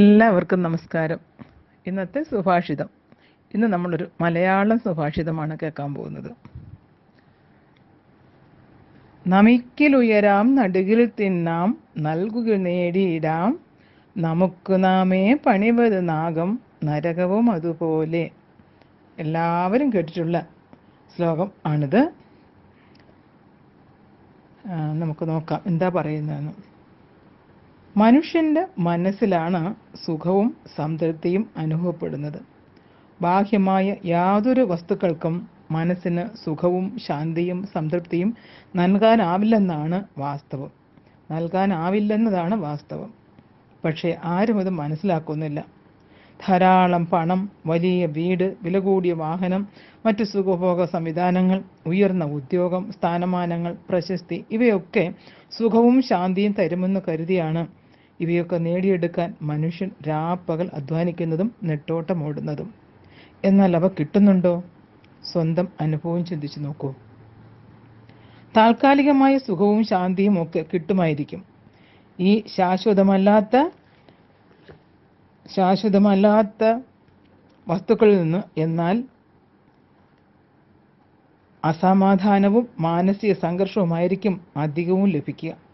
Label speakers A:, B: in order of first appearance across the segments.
A: എല്ലാവർക്കും നമസ്കാരം. ഇന്നത്തെ സുഭാഷിതം. ഇന്ന് നമ്മളൊരു മലയാളം സുഭാഷിതമാണ് കേൾക്കാൻ പോകുന്നത്. നമിക്കിലുയരാം നടുകിൽ തിന്നാം നൽകുക നേടിയിടാം. നമുക്ക് നാമേ പണിവത് നാഗം നരകവും അതുപോലെ. എല്ലാവരും കേട്ടിട്ടുള്ള ശ്ലോകം ആണിത്. നമുക്ക് നോക്കാം. എന്താ പറയുന്നതെന്ന്. മനുഷ്യന്റെ മനസ്സിലാണ് സുഖവും സംതൃപ്തിയും അനുഭവപ്പെടുന്നത്. ബാഹ്യമായ യാതൊരു വസ്തുക്കൾക്കും മനസ്സിന് സുഖവും ശാന്തിയും സംതൃപ്തിയും നൽകാനാവില്ലെന്നാണ് വാസ്തവം. നൽകാനാവില്ലെന്നതാണ് വാസ്തവം. പക്ഷേ ആരും അത് മനസ്സിലാക്കുന്നില്ല. ധാരാളം പണം വലിയ വീട് വില കൂടിയ വാഹനം മറ്റു സുഖഭോഗ സംവിധാനങ്ങൾ ഉയർന്ന ഉദ്യോഗം സ്ഥാനമാനങ്ങൾ പ്രശസ്തി ഇവയൊക്കെ സുഖവും ശാന്തിയും തരുമെന്ന് കരുതിയാണ് ഇവയൊക്കെ നേടിയെടുക്കാൻ മനുഷ്യൻ രാപ്പകൽ അധ്വാനിക്കുന്നതും നെട്ടോട്ടമോടുന്നതും. എന്നാൽ അവ കിട്ടുന്നുണ്ടോ? സ്വന്തം അനുഭവം ചിന്തിച്ചു നോക്കൂ. താൽക്കാലികമായ സുഖവും ശാന്തിയും ഒക്കെ കിട്ടുമായിരിക്കും. ഈ ശാശ്വതമല്ലാത്ത ശാശ്വതമല്ലാത്ത വസ്തുക്കളിൽ നിന്ന് എന്നാൽ അസമാധാനവും മാനസിക സംഘർഷവുമായിരിക്കും അധികവും ലഭിക്കുക.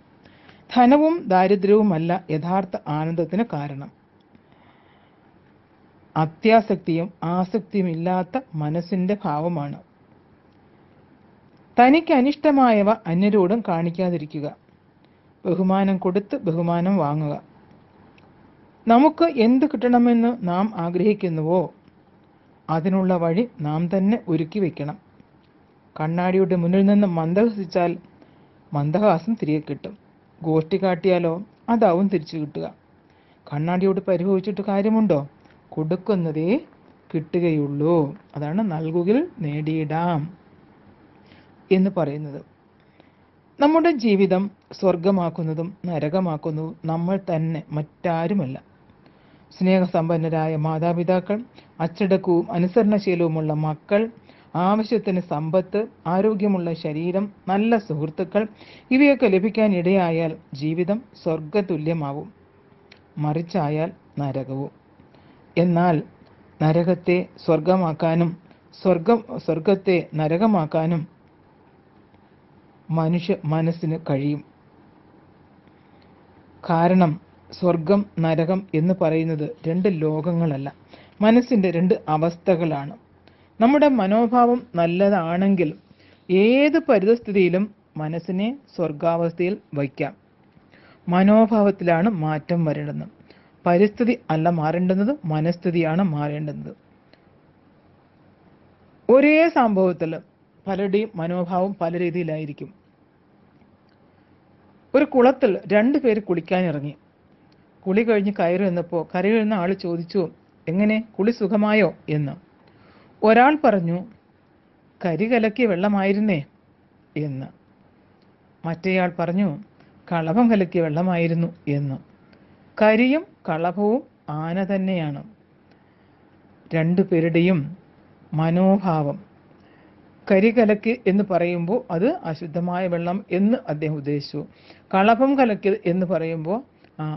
A: ധനവും ദാരിദ്ര്യവുമല്ല യഥാർത്ഥ ആനന്ദത്തിന് കാരണം. അത്യാസക്തിയും ആസക്തിയും ഇല്ലാത്ത മനസ്സിന്റെ ഭാവമാണ്. തനിക്ക് അനിഷ്ടമായവ അന്യരോടും കാണിക്കാതിരിക്കുക. ബഹുമാനം കൊടുത്ത് ബഹുമാനം വാങ്ങുക. നമുക്ക് എന്ത് കിട്ടണമെന്ന് നാം ആഗ്രഹിക്കുന്നുവോ അതിനുള്ള വഴി നാം തന്നെ ഒരുക്കി വെക്കണം. കണ്ണാടിയുടെ മുന്നിൽ നിന്ന് മന്ദഹസിച്ചാൽ മന്ദഹാസം തിരികെ കിട്ടും. ഗോഷ്ടി കാട്ടിയാലോ അതാവും തിരിച്ചു കിട്ടുക. കണ്ണാടിയോട് പരിഭവിച്ചിട്ട് കാര്യമുണ്ടോ? കൊടുക്കുന്നതേ കിട്ടുകയുള്ളൂ. അതാണ് നൽകുകിൽ നേടിയിടാം എന്ന് പറയുന്നത്. നമ്മുടെ ജീവിതം സ്വർഗമാക്കുന്നതും നരകമാക്കുന്നതും നമ്മൾ തന്നെ മറ്റാരുമല്ല. സ്നേഹസമ്പന്നരായ മാതാപിതാക്കൾ അച്ചടക്കവും അനുസരണശീലവുമുള്ള മക്കൾ ആവശ്യത്തിന് സമ്പത്ത് ആരോഗ്യമുള്ള ശരീരം നല്ല സുഹൃത്തുക്കൾ ഇവയൊക്കെ ലഭിക്കാൻ ഇടയായാൽ ജീവിതം സ്വർഗതുല്യമാവും മറിച്ചായാൽ നരകവും. എന്നാൽ നരകത്തെ സ്വർഗമാക്കാനും സ്വർഗം സ്വർഗത്തെ നരകമാക്കാനും മനുഷ്യ മനസ്സിന് കഴിയും. കാരണം സ്വർഗം നരകം എന്ന് പറയുന്നത് രണ്ട് ലോകങ്ങളല്ല. മനസ്സിന്റെ രണ്ട് അവസ്ഥകളാണ്. നമ്മുടെ മനോഭാവം നല്ലതാണെങ്കിൽ ഏത് പരിതസ്ഥിതിയിലും മനസ്സിനെ സ്വർഗാവസ്ഥയിൽ വയ്ക്കാം. മനോഭാവത്തിലാണ് മാറ്റം വരേണ്ടത് പരിസ്ഥിതി അല്ല മാറേണ്ടുന്നത് മനസ്ഥിതിയാണ് മാറേണ്ടുന്നത്. ഒരേ സംഭവത്തിൽ പലരുടെയും മനോഭാവം പല രീതിയിലായിരിക്കും. ഒരു കുളത്തിൽ രണ്ടു പേര് കുളിക്കാനിറങ്ങി. കുളി കഴിഞ്ഞ് കയറി വന്നപ്പോൾ കരയിൽ നിന്ന് ആൾ ചോദിച്ചു എങ്ങനെ? കുളി സുഖമായോ? എന്ന്. ഒരാൾ പറഞ്ഞു കരി കലക്കിയ വെള്ളമായിരുന്നേ എന്ന്. മറ്റേയാൾ പറഞ്ഞു കളഭം കലക്കിയ വെള്ളമായിരുന്നു എന്ന്. കരിയും കളഭവും ആന തന്നെയാണ്. രണ്ടു പേരുടെയും മനോഭാവം. കരി കലക്കി എന്ന് പറയുമ്പോൾ അത് അശുദ്ധമായ വെള്ളം എന്ന് അദ്ദേഹം ഉദ്ദേശിച്ചു. കളഭം കലക്കി എന്ന് പറയുമ്പോൾ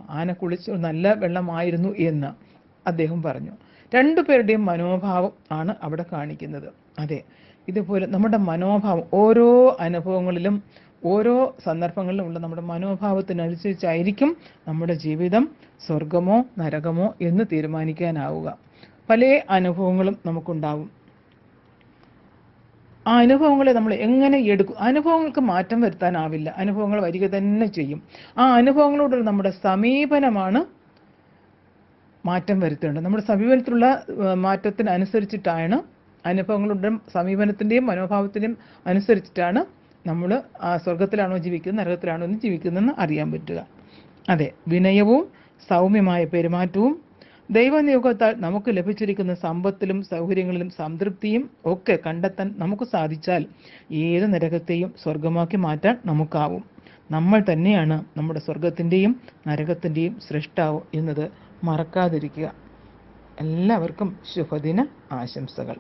A: ആന കുളിച്ചു നല്ല വെള്ളമായിരുന്നു എന്ന് അദ്ദേഹം പറഞ്ഞു. രണ്ടു പേരുടെയും മനോഭാവം ആണ് അവിടെ കാണിക്കുന്നത്. അതെ ഇതുപോലെ നമ്മുടെ മനോഭാവം ഓരോ അനുഭവങ്ങളിലും ഓരോ സന്ദർഭങ്ങളിലും ഉള്ള നമ്മുടെ മനോഭാവത്തിനനുസരിച്ചായിരിക്കും നമ്മുടെ ജീവിതം സ്വർഗമോ നരകമോ എന്ന് തീരുമാനിക്കാനാവുക. പല അനുഭവങ്ങളും നമുക്കുണ്ടാവും. ആ അനുഭവങ്ങളെ നമ്മൾ എങ്ങനെ എടുക്കും? അനുഭവങ്ങൾക്ക് മാറ്റം വരുത്താനാവില്ല. അനുഭവങ്ങൾ വരിക തന്നെ ചെയ്യും. ആ അനുഭവങ്ങളോടുള്ള നമ്മുടെ സമീപനമാണ് മാറ്റം വരുത്തേണ്ടത് നമ്മുടെ സമീപനത്തിലുള്ള മാറ്റത്തിനനുസരിച്ചിട്ടാണ് അനുഭവങ്ങളുടെ സമീപനത്തിന്റെയും മനോഭാവത്തിന്റെയും അനുസരിച്ചിട്ടാണ് നമ്മൾ സ്വർഗത്തിലാണോ ജീവിക്കുന്നത് നരകത്തിലാണോ എന്ന് ജീവിക്കുന്നതെന്ന് അറിയാൻ പറ്റുക. അതെ വിനയവും സൗമ്യമായ പെരുമാറ്റവും ദൈവനിയോഗത്താൽ നമുക്ക് ലഭിച്ചിരിക്കുന്ന സമ്പത്തിലും സൗകര്യങ്ങളിലും സംതൃപ്തിയും ഒക്കെ കണ്ടെത്താൻ നമുക്ക് സാധിച്ചാൽ ഏത് നരകത്തെയും സ്വർഗമാക്കി മാറ്റാൻ നമുക്കാവും. നമ്മൾ തന്നെയാണ് നമ്മുടെ സ്വർഗത്തിന്റെയും നരകത്തിന്റെയും സൃഷ്ടാവ് എന്നത് മറക്കാതിരിക്കുക. എല്ലാവർക്കും ശുഭദിന ആശംസകൾ.